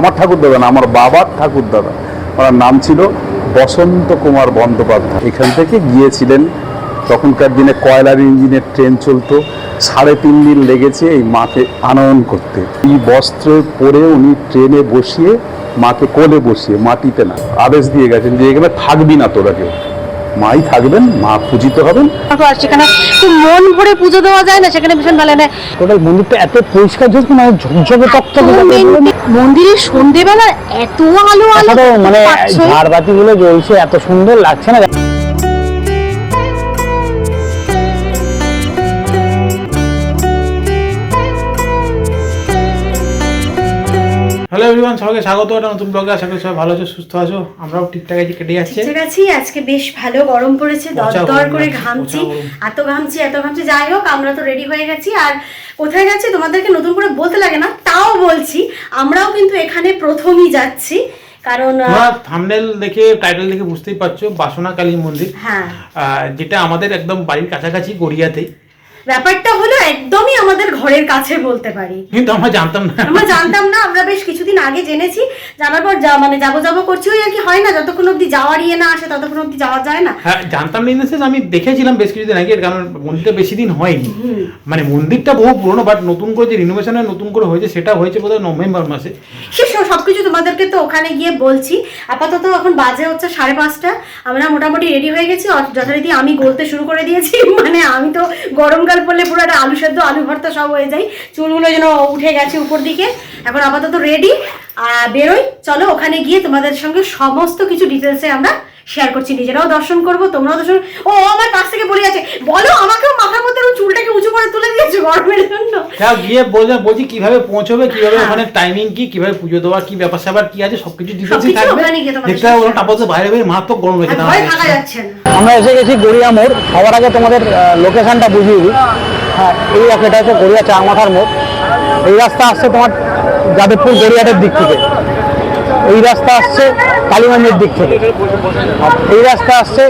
আমার ঠাকুর দাদা না, আমার বাবার ঠাকুর দাদা। ওনার নাম ছিল বসন্ত কুমার বন্দ্যোপাধ্যায়। এখান থেকে গিয়েছিলেন। তখনকার দিনে কয়লার ইঞ্জিনের ট্রেন চলতো। সাড়ে তিন দিন লেগেছে এই মাকে আনয়ন করতে। এই বস্ত্র পরে উনি ট্রেনে বসিয়ে মাকে কোলে বসিয়ে মাটিতে না আদেশ দিয়ে গেছেন যে এখানে থাকবি না তোরা কেউ। মাই থাকবেন মা পূজিত হবেন। আর সেখানে খুব মন ভরে পুজো দেওয়া যায় না সেখানে ভীষণ ভালো না টোটাল মন্দিরটা এত পরিষ্কার যে মানে ঝকঝকে তক্তকে মন্দিরের সন্ধেবেলা এত আলো আলো মানে পাচ্ছই। ঝাড়বাতি গুলো জ্বলছে এত সুন্দর লাগছে না? হ্যালো এভরিওয়ান সবাইকে স্বাগত। একটা নতুন ব্লগে আশা করি সবাই ভালো আছো সুস্থ আছো। আমরাও ঠিকঠাক আছি কেটে যাচ্ছে ঠিক আছে। আজকে বেশ ভালো গরম পড়েছে। গরম করে ঘামছি। এত ঘামছি এত ঘামছি। যাই হোক আমরা তো রেডি হয়ে গেছি। আর কোথায় যাচ্ছি তোমাদেরকে নতুন করে বলতে লাগে না তাও বলছি আমরাও কিন্তু এখানে প্রথমই যাচ্ছি। কারণ থামনেল দেখে টাইটেল দেখে বুঝতেই পারছ বাসনা কালী মন্দির। হ্যাঁ। যেটা আমাদের একদম বাড়ির কাছাকাছি গড়িয়াতে। ব্যাপারটা হলো একদমই আমাদের ঘরের কাছে বলতে পারি। কিন্তু আমরা জানতাম না। আমরা জানতাম না আমরা বেশ কিছুদিন আগে জেনেছি। জানার পর যা মানে যাব যাব করছি ওই আর কি হয় না যতক্ষণ অব্দি যাওয়ার ইয়ে না আসে ততক্ষণ অব্দি যাওয়া যায় না। হ্যাঁ জানতাম না sense আমি দেখেছিলাম বেশ কিছুদিন আগে এর কারণ মন্দিরটা বেশি দিন হয়নি। মানে মন্দিরটা বহু পুরনো বাট নতুন করে যে রিনোভেশনের নতুন করে হয়েছে সেটা হয়েছে বোধহয় নভেম্বর মাসে। সে সব- সবকিছু তোমাদেরকে তো ওখানে গিয়ে বলছি। আপাতত এখন বাজে হচ্ছে সাড়ে পাঁচটা। আমরা মোটামুটি রেডি হয়ে গেছি। যথারীতি আমি গলতে শুরু করে দিয়েছি। মানে আমি তো গরমকাল পড়লে পুরো একটা আলু সেদ্ধ, আলু ভর্তা সব হয়ে যায়। চুলগুলো যেন উঠে গেছে উপর দিকে এখন আপাতত রেডি বেরোই। চলো ওখানে গিয়ে তোমাদের সঙ্গে সমস্ত কিছু ডিটেলসে আমরা শেয়ার করছি নিজেরাও দর্শন করব তোমরাও দর্শন ও আমার পাশ থেকে বলে যাচ্ছে বলো আমাকেও মাথার মধ্যে চুলটাকে উঁচু করে তুলে দিয়েছ গরমের জন্য। হ্যাঁ গিয়ে বলছে বলছি কীভাবে পৌঁছবে কীভাবে হ্যাঁ। ওখানে টাইমিং কি কীভাবে পুজো দেওয়া কি ব্যাপার স্যাপার কি আছে সবকিছু ডিটেলসই থাকবে। দেখতে হবে সাথে। আপাতত বাইরে বাইরে মারাত্মক গরম না। আমরা এসে গেছি গড়িয়া মোড় সবার আগে তোমাদের লোকেশনটা বুঝিয়ে দিই। হ্যাঁ এই এটা হচ্ছে গড়িয়া চার মাথার মোড়। এই রাস্তা আসছে তোমার যাদবপুর গড়িয়াটের দিক থেকে। এই রাস্তা আসছে কালীগঞ্জের দিক থেকে। এই রাস্তা আসছে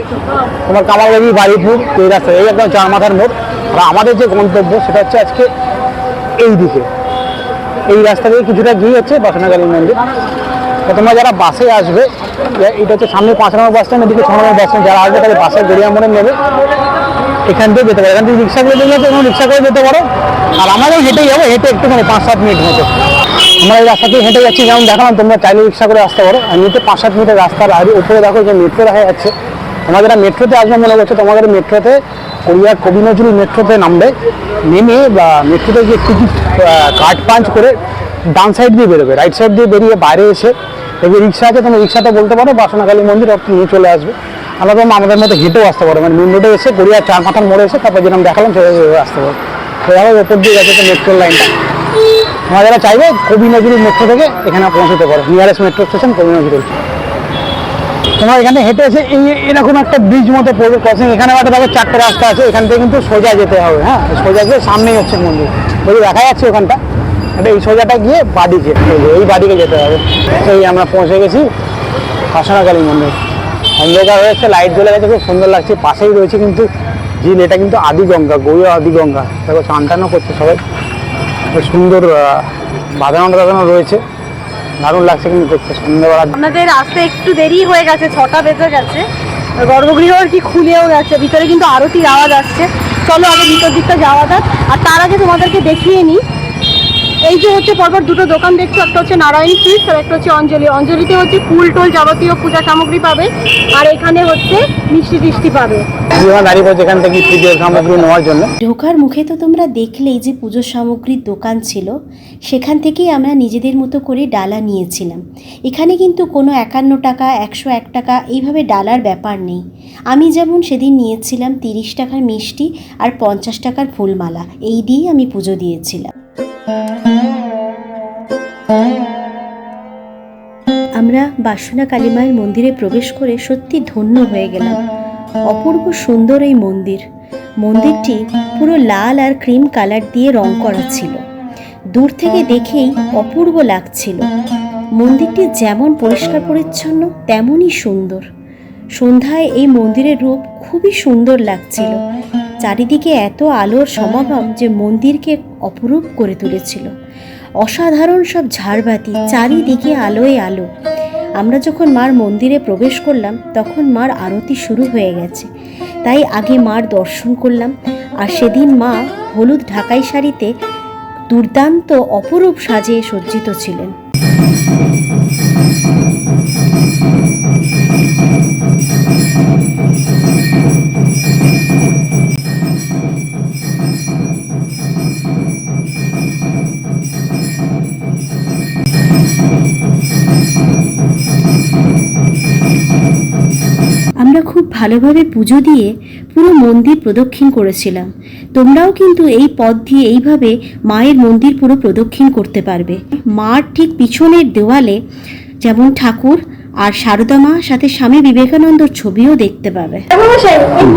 তোমার কামারবাড়ি বাড়িপুর এই রাস্তা এই একদম চার মাথার মোড়। আর আমাদের যে গন্তব্য সেটা হচ্ছে আজকে এই দিকে। এই রাস্তা দিয়ে কিছুটা গিয়ে হচ্ছে বাসনাকালী মন্দির। তো তোমরা যারা বাসে আসবে এটা হচ্ছে সামনে পাঁচ নম্বর বাস স্ট্যান্ড এদিকে ছ নম্বর বাস স্ট্যান্ড যারা আসবে তাদের বাসে গড়িয়া মোড়ে নেবে। এখান থেকে যেতে পারো। এখান থেকে রিক্সা করে যেতে তখন রিক্সা করে যেতে পারো। আর আমাদের হেঁটে যাব, হেঁটে একটুখানি পাঁচ সাত মিনিট মতো। আমরা এই রাস্তা দিয়ে হেঁটে যাচ্ছি, যেমন দেখালাম, তোমরা চাইলে রিক্সা করে আসতে পারো। আর নিতে পাঁচ সাত মিনিটের রাস্তার আর উপরে দেখো যে মেট্রো দেখা যাচ্ছে। তোমরা যারা মেট্রোতে আসবে মনে করছ? তোমাদের মেট্রোতে কোরিয়ার কবি নজরুল মেট্রোতে নামবে। নেমে বা মেট্রোতে গিয়ে টিকিট কার্ড পাঞ্চ করে ডান সাইড দিয়ে বেরোবে। রাইট সাইড দিয়ে বেরিয়ে বাইরে এসে দেখবে রিক্সা আছে তুমি রিক্সাতে বলতে পারো বাসনাকালী মন্দির, ওর নিয়ে চলে আসবে। আলাদা আমাদের মতো হেঁটেও আসতে পারো মানে মেন রোডে এসে গড়িয়া চার মাথার মোড়ে এসে তারপর যেরকম দেখালাম, সেভাবে আসতে পারো দেখো ওপর দিয়ে গেছে মেট্রোর লাইনটা তোমরা যারা চাইবে কবি নজরুল মেট্রো থেকে এখানে পৌঁছতে পারো। নিয়ারেস্ট মেট্রো স্টেশন কবি নজরুল। তোমার এখানে হেঁটে এসে এই এরকম একটা ব্রিজ মতো পড়বে ক্রসিং এখানে একটা দেখো চারটে রাস্তা আছে, এখান থেকে কিন্তু সোজা যেতে হবে হ্যাঁ? সোজা গিয়ে সামনেই হচ্ছে মন্দির। বলি দেখা যাচ্ছে ওখানটা। এটা এই সোজাটা গিয়ে বাদিকে এই এই বাদিকে যেতে হবে। সেই আমরা পৌঁছে গেছি হাসনাকালী মন্দির। অন্ধকার হয়েছে লাইট জ্বলে গেছে, খুব সুন্দর লাগছে। পাশেই রয়েছে কিন্তু ঝিল, এটা কিন্তু আদি গঙ্গা গৌয়া আদি গঙ্গা দেখো চান করছে সবাই। সুন্দর বাদাম টাধানো রয়েছে। দারুণ লাগছে কিন্তু দেখতে, সন্ধ্যেবেলা। আপনাদের আসতে একটু দেরি হয়ে গেছে, ছটা বেজে গেছে। গর্ভগৃহ আর কি খুলেও গেছে, ভিতরে কিন্তু আরতির আওয়াজ আসছে। চলো আগে ভিতর দিকটা যাওয়া যাক। আর তার আগে তোমাদেরকে দেখিয়ে নিই এই যে হচ্ছে পরপর দুটো দোকান দেখছ একটা হচ্ছে নারায়ণ সুইটস আর একটা হচ্ছে অঞ্জলি। অঞ্জলিতে হচ্ছে ফুল টোল যাবতীয় পূজা সামগ্রী পাবে আর এখানে হচ্ছে মিষ্টি টিষ্টি পাবে। আমরা দাঁড়িয়ে পড়ছি এখান থেকে পুজোর সামগ্রী নেওয়ার জন্য। ঢোকার মুখে তো তোমরা দেখলেই যে পুজোর সামগ্রীর দোকান ছিল সেখান থেকেই আমরা নিজেদের মতো করে ডালা নিয়েছিলাম। এখানে কিন্তু কোনো একান্ন টাকা একশো এক টাকা এইভাবে ডালার ব্যাপার নেই। আমি যেমন সেদিন নিয়েছিলাম তিরিশ টাকার মিষ্টি আর পঞ্চাশ টাকার ফুলমালা এই দিয়েই আমি পুজো দিয়েছিলাম। আমরা বাসনা কালীমায়ের মন্দিরে প্রবেশ করে সত্যি ধন্য হয়ে গেলাম। অপূর্ব সুন্দর এই মন্দির। মন্দিরটি পুরো লাল আর ক্রিম কালার দিয়ে রং করা ছিল। দূর থেকে দেখেই অপূর্ব লাগছিল। মন্দিরটি যেমন পরিষ্কার পরিচ্ছন্ন, তেমনই সুন্দর। সন্ধ্যায় এই মন্দিরের রূপ খুবই সুন্দর লাগছিল। চারিদিকে এত আলোর সমাগম যে মন্দিরকে অপরূপ করে তুলেছিল। অসাধারণ সব ঝাড়বাতি, চারিদিকে আলোয় আলো। আমরা যখন মার মন্দিরে প্রবেশ করলাম, তখন মার আরতি শুরু হয়ে গেছে। তাই আগে মার দর্শন করলাম, আর সেদিন মা হলুদ ঢাকাই শাড়িতে দুর্দান্ত অপরূপ সাজে সজ্জিত ছিলেন। ভালোভাবে পুজো দিয়ে পুরো মন্দির প্রদক্ষিণ করেছিলাম। তোমরাও কিন্তু এই পথ দিয়ে এইভাবে মায়ের মন্দির পুরো প্রদক্ষিণ করতে পারবে। মার ঠিক পিছনের দেওয়ালে যেমন ঠাকুর আর সারদা মা সাথে স্বামী বিবেকানন্দর ছবিও দেখতে পাবে।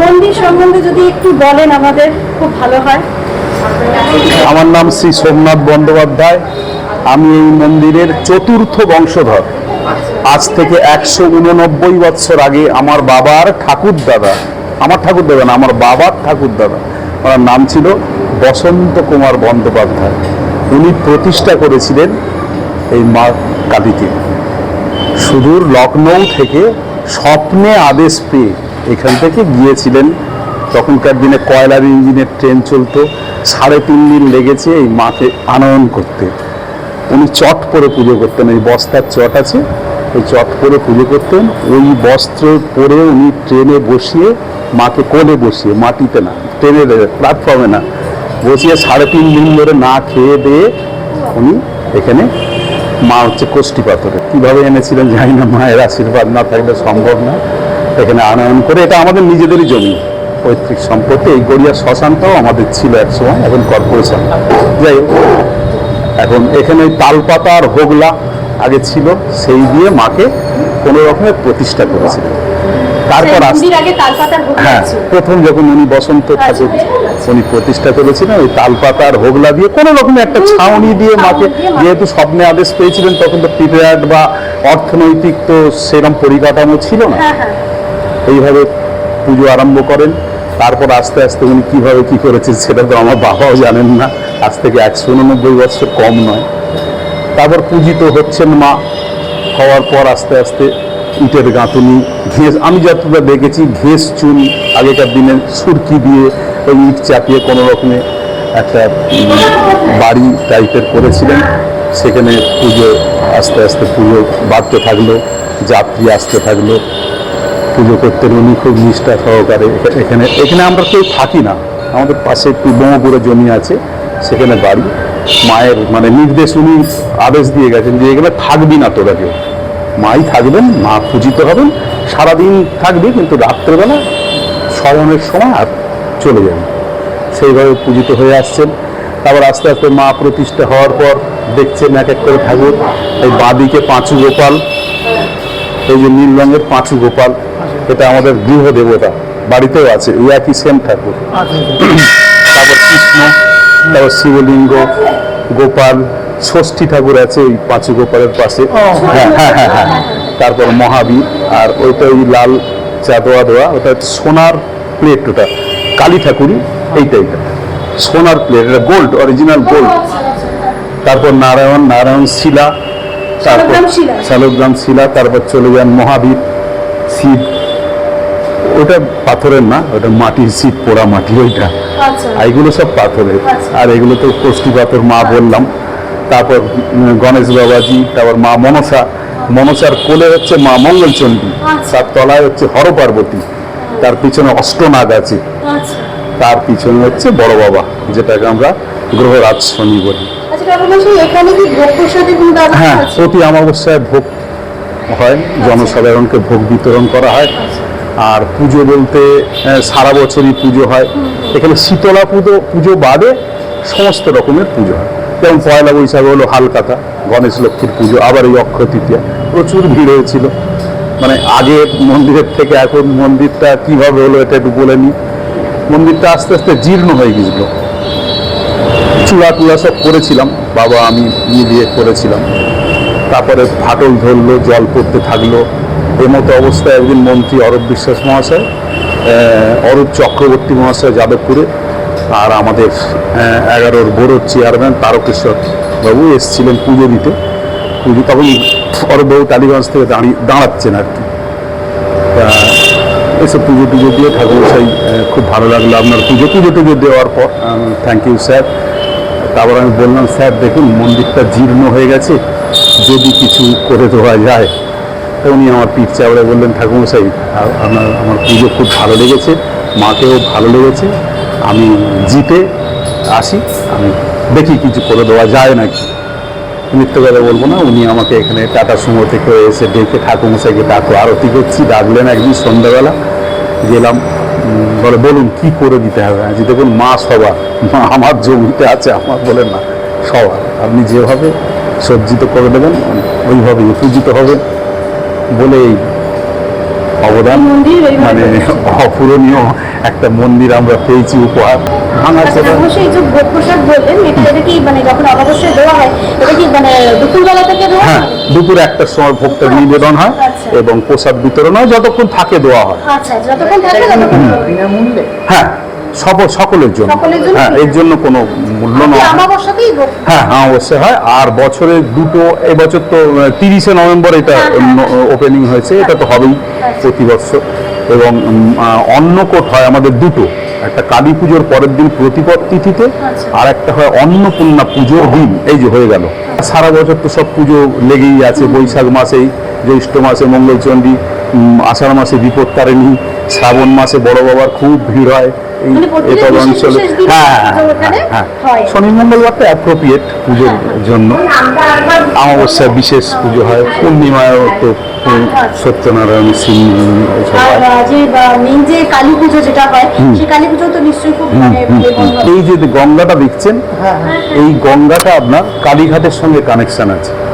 মন্দির সম্বন্ধে যদি একটু বলেন আমাদের খুব ভালো হয়। আমার নাম শ্রী সোমনাথ বন্দ্যোপাধ্যায়। আমি এই মন্দিরের চতুর্থ বংশধর। আজ থেকে একশো উননব্বই বছর আগে আমার বাবার ঠাকুর দাদা, আমার ঠাকুর দাদা না, আমার বাবার ঠাকুর দাদা, ওনার নাম ছিল বসন্ত কুমার বন্দ্যোপাধ্যায়। উনি প্রতিষ্ঠা করেছিলেন এই মা কালীকে। সুদূর লখনৌ থেকে স্বপ্নে আদেশ পেয়ে এখান থেকে গিয়েছিলেন। তখনকার দিনে কয়লার ইঞ্জিনের ট্রেন চলতো, সাড়ে তিন দিন লেগেছে এই মাকে আনয়ন করতে। উনি চট পরে পুজো করতেন এই বস্তার চট আছে, ওই চট পরে পুজো করতেন, ওই বস্ত্র পরে উনি ট্রেনে বসিয়ে মাকে কোলে বসিয়ে, মাটিতে না, ট্রেনে প্ল্যাটফর্মে না, বসিয়ে সাড়ে তিন দিন ধরে না খেয়ে দিয়ে উনি এখানে মা হচ্ছে কোষ্ঠী পাথরে। কীভাবে এনেছিলেন জানি না, মায়ের আশীর্বাদ না থাকলে সম্ভব না, এখানে আনয়ন করে, এটা আমাদের নিজেদেরই জমি, পৈতৃক সম্পত্তি, এই গড়িয়া শ্মশানটাও আমাদের ছিল এক সময়, এখন কর্পোরেশন। যাই হোক। এখন এখানে ওই তালপাতা আর হোগলা আগে ছিল সেই দিয়ে মাকে কোনো রকমের প্রতিষ্ঠা করেছিলেন তারপর হ্যাঁ প্রথম যখন উনি বসন্ত ঠাকুর উনি প্রতিষ্ঠা করেছিলেন ওই তালপাতা আর হোগলা দিয়ে কোনো রকমের একটা ছাউনি দিয়ে মাকে যেহেতু স্বপ্নে আদেশ পেয়েছিলেন তখন তো প্রিপেয়ার্ড বা অর্থনৈতিক তো সেরকম পরিকাঠামো ছিল না। এইভাবে পুজো আরম্ভ করেন তারপর আস্তে আস্তে উনি কীভাবে কি করেছেন সেটা তো আমার বাবাও জানেন না। আজ থেকে একশো উননব্বই বছর কম নয়। তারপর পূজিত হচ্ছেন মা। হওয়ার পর আস্তে আস্তে ইটের গাঁথুনি, ঘেস আমি যতটা দেখেছি, ঘেস চুন, আগেকার দিনে সুরকি দিয়ে ওই ইট চাপিয়ে কোনো রকমে একটা বাড়ি টাইপের করেছিলেন। সেখানে পুজো আস্তে আস্তে পুজো বাড়তে থাকল, যাত্রী আসতে থাকল। পুজো করতেন উনি খুব নিষ্ঠা সহকারে এখানে এখানে আমরা কেউ থাকি না। আমাদের পাশে একটু ব্রহ্মপুরে জমি আছে। সেখানে বাড়ি। মায়ের মানে নির্দেশ উনি আদেশ দিয়ে গেছেন যে এখানে থাকবি না তোরা কেউ। মাই থাকবেন মা পূজিত হবেন সারাদিন থাকবি কিন্তু রাত্রেবেলা শয়নের সময় আর চলে যাবেন সেইভাবে পূজিত হয়ে আসছেন। তারপর আস্তে আস্তে মা প্রতিষ্ঠা হওয়ার পর দেখছেন এক এক করে ঠাকুর। এই বাদিকে পাঁচু গোপাল এই যে নীল রঙের পাঁচু গোপাল এটা আমাদের গৃহ দেবতা বাড়িতেও আছে এই একই সেম ঠাকুর। তারপর কৃষ্ণ তারপর শিবলিঙ্গ গোপাল ষষ্ঠী ঠাকুর আছে ওই পাঁচু গোপালের পাশে। হ্যাঁ হ্যাঁ হ্যাঁ তারপর মহাবীর আর ওইটা ওই লাল চা দোয়া দেওয়া ওটা সোনার প্লেট ওটা। কালী ঠাকুরই এইটা এইটা সোনার প্লেট এটা গোল্ড অরিজিনাল গোল্ড তারপর নারায়ণ নারায়ণ শিলা তারপর শালগ্রাম শিলা তারপর চলে যান মহাবীর শিব। ওটা পাথরের না ওটা মাটির শিব পোড়া মাটি ওইটা। আচ্ছা। এগুলো সব পাথরের। আর এগুলো তো কোষ্ঠী পাথর মা বললাম। তারপর গণেশ বাবাজি তারপর মা মনসা। মনসার কোলে হচ্ছে মা মঙ্গলচণ্ডী। তার তলায় হচ্ছে হর পার্বতী। তার পিছনে অষ্টনাগ আছে। আচ্ছা। তার পিছনে হচ্ছে বড় বাবা যেটাকে আমরা গ্রহরাজ শনি বলি। আচ্ছা হ্যাঁ প্রতি অমাবস্যায় ভোগ হয়। জনসাধারণকে ভোগ বিতরণ করা হয়। আর পুজো বলতে সারা বছরই পুজো হয়। এখানে শীতলা পুজো পুজো বাদে সমস্ত রকমের পুজো হয়। যেমন পয়লা বৈশাখ হলো হালকাথা গণেশ লক্ষ্মীর পুজো, আবার এই অক্ষয় তৃতীয়া। প্রচুর ভিড় হয়েছিল। মানে আগে মন্দিরের থেকে, এখন মন্দিরটা কীভাবে হলো এটা একটু বলে নিই। মন্দিরটা আস্তে আস্তে জীর্ণ হয়ে গেছিল চূড়া টুড়া সব করেছিলাম, বাবা আমি নিয়ে মিলিয়ে করেছিলাম। তারপরে ফাটল ধরলো, জল পড়তে থাকল। এমতো অবস্থায় একদিন মন্ত্রী অরূপ বিশ্বাস মহাশয় অরূপ চক্রবর্তী মহাশয় যাদবপুরে আর আমাদের এগারোর বড়োর চেয়ারম্যান তারকেশ্বর বাবু এসেছিলেন পুজো দিতে। পুজো তখন অরূপবাবু টালিগঞ্জ থেকে দাঁড়িয়ে দাঁড়াচ্ছেন আর কি। তা এসব পুজো টুজো দিয়ে ঠাকুরমশাই আহ, খুব ভালো লাগল আপনার পুজো। পুজো টুজো দেওয়ার পর থ্যাংক ইউ স্যার তারপর আমি বললাম স্যার দেখুন মন্দিরটা জীর্ণ হয়ে গেছে। যদি কিছু করে দেওয়া যায় তো উনি আমার পিঠ চাপড়ে বললেন ঠাকুমশাই আপনার, আমার পুজো খুব ভালো লেগেছে, মাকেও ভালো লেগেছে। আমি জিতে আসি, আমি দেখি কিছু করে দেওয়া যায় নাকি। মিথ্যে কথা বলব না, উনি আমাকে এখানে টাটা সুমো থেকে এসে ডেকে ঠাকুমশাইকে ডাকো, আরতি করছি, ডাকলেন একদিন সন্ধ্যাবেলা। গেলাম বলে, বলুন, কি করে দিতে হবে? আজ দেখুন, মা সবার, মা আমার জমিতে আছে, আমার বলেন না, সবার। আপনি যেভাবে সজ্জিত করে দেবেন, ওইভাবেই পূজিত হবে বলে এই অবদান মানে অপূরণীয় একটা মন্দির আমরা পেয়েছি উপহার ভাঙা আচ্ছা অবশ্যই যে ভোগ প্রসাদ বললেন এটা এটা কি মানে যখন দেওয়া হয় এটা কি মানে দুপুরবেলা থেকে দেওয়া হ্যাঁ দুপুর একটার সময় ভোগটা নিবেদন হয় আচ্ছা। এবং প্রসাদ বিতরণ হয় যতক্ষণ থাকে দেওয়া হয়। আচ্ছা যতক্ষণ থাকে ততক্ষণ হ্যাঁ। সকলের জন্য। সকলের জন্য হ্যাঁ এর জন্য কোনো মূল্য নয় হ্যাঁ হ্যাঁ অবশ্যই হয়। আর বছরে দুটো এবছর তো তিরিশে নভেম্বর এটা হ্যাঁ, ওপেনিং হয়েছে। এটা তো হবেই প্রতি বছর। এবং অন্নকোট হয় আমাদের দুটো। একটা কালী পুজোর পরের দিন প্রতিপদ তিথিতে আচ্ছা। আর একটা হয় অন্নপূর্ণা পুজোর দিন। এই যে হয়ে গেল। সারা বছর তো সব পুজো লেগেই আছে। বৈশাখ মাসেই জ্যৈষ্ঠ মাসে মঙ্গলচণ্ডী আষাঢ় মাসে বিপদ বিপত্তারিণী শ্রাবণ মাসে বড় বাবার খুব ভিড় হয়। এই মানে এতদ অঞ্চলে হ্যাঁ হ্যাঁ হয়। শনি মঙ্গলবারটা অ্যাপ্রোপ্রিয়েট পুজোর জন্য। অমাবস্যায় বিশেষ পুজো হয়। পূর্ণিমায়ও তো সত্যনারায়ণ সিং হয়। যে কালী পুজো যেটা হয় সেই কালী পুজো তো নিশ্চয়ই খুব মানে হয়। এই যে গঙ্গাটা দেখছেন এই গঙ্গাটা আপনার কালীঘাটের সঙ্গে কানেকশন আছে। হ্যাঁ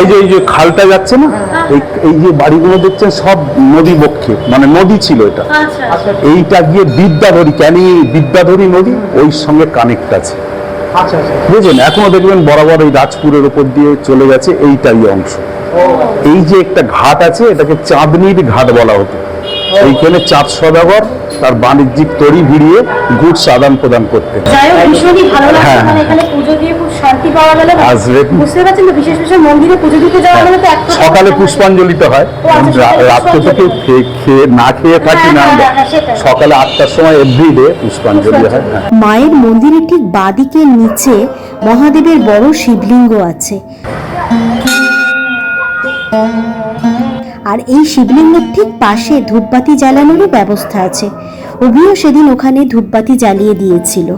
এই যে এই যে খালটা যাচ্ছে না এই এই যে বাড়িগুলো দেখছেন সব নদী বক্ষে মানে নদী ছিল এটা। আচ্ছা। এইটা গিয়ে বিদ্যাধরী ক্যানি বিদ্যাধরী নদী? ওই সঙ্গে কানেক্ট আছে। আচ্ছা আচ্ছা। বুঝলেন? এখনও দেখবেন বরাবর এই রাজপুরের উপর দিয়ে চলে গেছে এইটাই অংশ। এই যে একটা ঘাট আছে এটাকে চাঁদনির ঘাট বলা হতো। এইখানে চাঁদ সদাগর তার বাণিজ্যিক তরি ভিড়িয়ে গুডস আদান প্রদান করতে লাগছে হ্যাঁ, হ্যাঁ। শান্তি পাওয়া গেল বুঝতে পারছেন তো বিশেষ বিশেষ মন্দিরে পুজো দিতে যাওয়া মানে তো সকালে পুষ্পাঞ্জলিতে হয় ও আচ্ছা, সকালে রাত্রে থেকে পুষ্পাঞ্জলি। খেয়ে খেয়ে না খেয়ে থাকি হ্যাঁ, না হ্যাঁ, হ্যাঁ। সকালে আটটার সময় এভরিডে পুষ্পাঞ্জলি হয় হ্যাঁ মায়ের মন্দিরের ঠিক বাদিকের নিচে মহাদেবের বড় শিবলিঙ্গ আছে আর এই শিবলিঙ্গের ঠিক পাশে ধূপবাতি জ্বালানোরও ব্যবস্থা আছে অভিও সেদিন ওখানে ধূপবাতি জ্বালিয়ে দিয়েছিল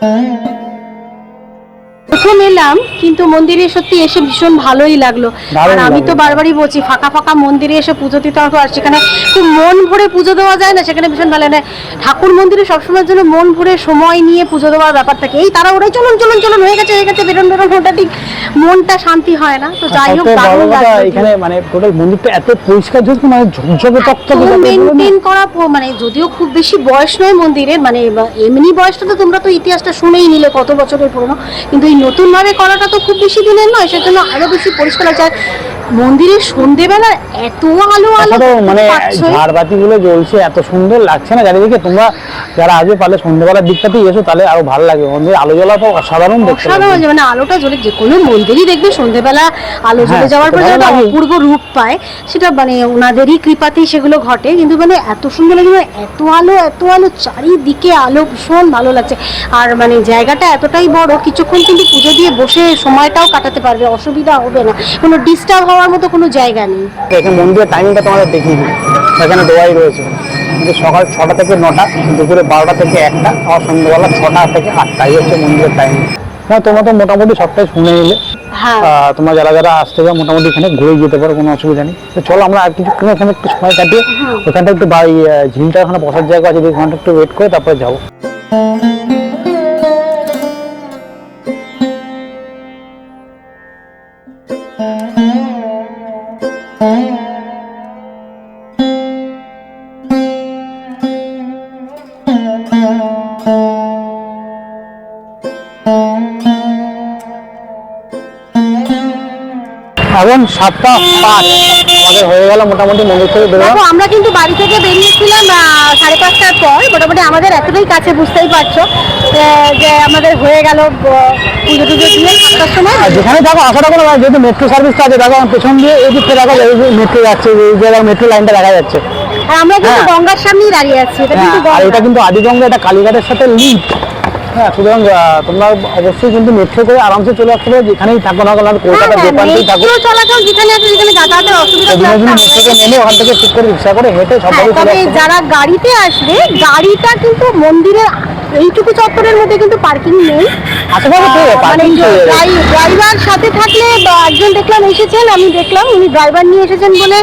Thank you. প্রথম এলাম কিন্তু মন্দিরে সত্যি এসে ভীষণ ভালোই লাগল। আর আমি তো বারবারই বলছি ফাঁকা ফাঁকা মন্দিরে এসে পুজো দিতে হবে আর সেখানে খুব মন ভরে পুজো দেওয়া যায় না সেখানে ভীষণ ভালো লাগে। ঠাকুর মন্দিরে সবসময়ের জন্য মন ভরে সময় নিয়ে পুজো দেওয়ার ব্যাপার থাকে এই তারা ওরাই চলুন চলুন চলুন হয়ে গেছে হয়ে গেছে বেরোন বেরোন ওটা ঠিক মনটা শান্তি হয় না। তো যাই হোক এখানে মানে টোটাল মন্দিরটা এত পরিষ্কার ঝকঝকে মানে ঝকঝকে বলে মেনটেন করা মানে যদিও খুব বেশি বয়স নয় মন্দিরের মানে এমনি বয়সটা তো তোমরা তো ইতিহাসটা শুনেই নিলে কত বছরের পুরনো কিন্তু এই নতুন ভাবে করাটা তো খুব বেশি দিনের নয় সেজন্য আরও বেশি পরিষ্কার আর মন্দিরের সন্ধেবেলা এত আলো আলো মানে। ঝাড়বাতি গুলো জ্বলছে এত সুন্দর লাগছে না? চারিদিকে তোমরা যারা আসবে পারলে সন্ধ্যেবেলার দিকটাতেই এসো তাহলে আরও ভালো লাগবে। মন্দির আলো জ্বলা তো অসাধারণ অসাধারণ মানে আলোটা জ্বলে যে কোনো মন্দিরই দেখবে সন্ধেবেলা আলো জ্বলে হ্যাঁ, যাওয়ার পর সেটা যে ভালো একটা লাগেই। অপূর্ব রূপ পায়। সেটা মানে ওনাদেরই কৃপাতেই সেগুলো ঘটে কিন্তু মানে এত সুন্দর লাগে মানে এত আলো এত আলো চারিদিকে আলো ভীষণ ভালো লাগছে। আর মানে জায়গাটা এতটাই বড় কিছুক্ষণ কিন্তু পুজো দিয়ে বসে সময়টাও কাটাতে পারবে অসুবিধা হবে না। কোনো ডিস্টার্ব হওয়ার মতো কোনো জায়গা নেই। এখানে মন্দিরের টাইমিংটা তোমাদের দেখিয়ে দিই সেখানে দেওয়াই রয়েছে। যে সকাল ছটা থেকে নটা দুপুরে বারোটা থেকে একটা আর সন্ধ্যেবেলা ছটা থেকে আটটা। এই হচ্ছে মন্দিরের টাইম হ্যাঁ তোমরা তো মোটামুটি সবটাই শুনে নিলে হ্যাঁ। তোমরা যারা যারা আসতে যাও মোটামুটি এখানে ঘুরে যেতে পারো কোনো অসুবিধা নেই। তো চলো আমরা আর কিছু এখানে একটু সময় কাটিয়ে ওখানটা একটু বা- এই, আহ, ঝিলটা ওখানে বসার জায়গা আছে ঘণ্টা একটু ওয়েট করে তারপরে যাব। এখন সাতটা পাঁচ। আমাদের হয়ে গেল মোটামুটি মন্দির থেকে বেরোলাম আমরা কিন্তু বাড়ি থেকে বেরিয়েছিলাম সাড়ে পাঁচটার পর। মোটামুটি আমাদের এতটাই কাছে বুঝতেই পারছ যে- আমাদের হয়ে গেল পুজো টুজো দিয়ে সাতটার সময়। যেখানে থাকো আসাটা কোনো যেহেতু মেট্রো সার্ভিসটা আছে দেখো পেছন দিয়ে এই দিক থেকে দেখো এই মেট্রো যাচ্ছে এই জায়গায় মেট্রো লাইনটা দেখা যাচ্ছে। আর আমরা কিন্তু হ্যাঁ। গঙ্গার সামনেই দাঁড়িয়ে আছি এটা হ্যাঁ কিন্তু আর এটা কিন্তু আদিগঙ্গা এটা কালীঘাটের সাথে লিঙ্ক হ্যাঁ সুতরাং তোমরা অবশ্যই কিন্তু মেট্রো করে আরামসে চলে আসতে পারো যেখানেই থাকো না কেন হ্যাঁ, কলকাতার যে প্রান্তেই থাকো। চলাচল যেখানে আছে যেখানে যাতায়াতের অসুবিধা মেট্রোতে নেমে ওখান থেকে ঠিক করে রিক্সা করে হেঁটে সব হ্যাঁ, তবে যারা গাড়িতে আসবে গাড়িটা কিন্তু মন্দিরের এইটুকু চত্বরের মধ্যে কিন্তু পার্কিং নেই। আহ, মানে। ড্রাইভার সাথে থাকলে একজন দেখলাম এসেছেন আমি দেখলাম উনি ড্রাইভার নিয়ে এসেছেন বলে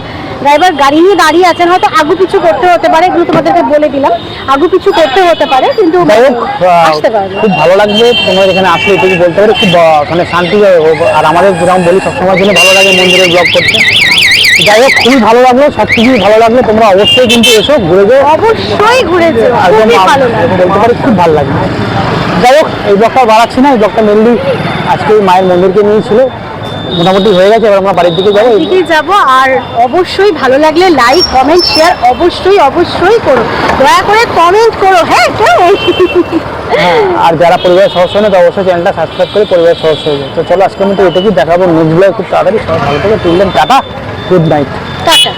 ড্রাইভার গাড়ি নিয়ে দাঁড়িয়ে আছেন হয়তো আগু পিছু করতে হতে পারে এগুলো তোমাদেরকে বলে দিলাম। আগু পিছু করতে হতে পারে কিন্তু আসতে পারবে খুব ভালো লাগবে তোমরা এখানে আসলে এটুকু বলতে পারি খুব মানে শান্তি আর আমাদের যেরকম বলি সবসময় জন্য ভালো লাগে মন্দিরের ব্লগ করতে। যাই হোক খুবই ভালো লাগল সব কিছুই ভালো লাগল তোমরা অবশ্যই কিন্তু এসো ঘুরে যাও। অবশ্যই ঘুরে লাগে বলতে পারি খুব ভালো লাগবে যাই হোক এই ব্লগটা বাড়াচ্ছি না এই ব্লগটা মেনলি আজকে মায়ের মন্দিরকে নিয়ে ছিল। মোটামুটি হয়ে গেছে এবার আমরা বাড়ির দিকে যাব। দিকে যাব আর অবশ্যই ভালো লাগলে লাইক কমেন্ট শেয়ার অবশ্যই অবশ্যই করো। দয়া করে কমেন্ট করো হ্যাঁ কেমন? হ্যাঁ, আর যারা পরিবার সদস্য নেই তো অবশ্যই চ্যানেলটা সাবস্ক্রাইব করে পরিবারের সদস্য হয়ে তো চলো আজকের মতো এটুকুই দেখাবো। নিউজগুলো খুব তাড়াতাড়ি সবাই ভালো থেকে। তুললেন টাটা গুড নাইট টাটা।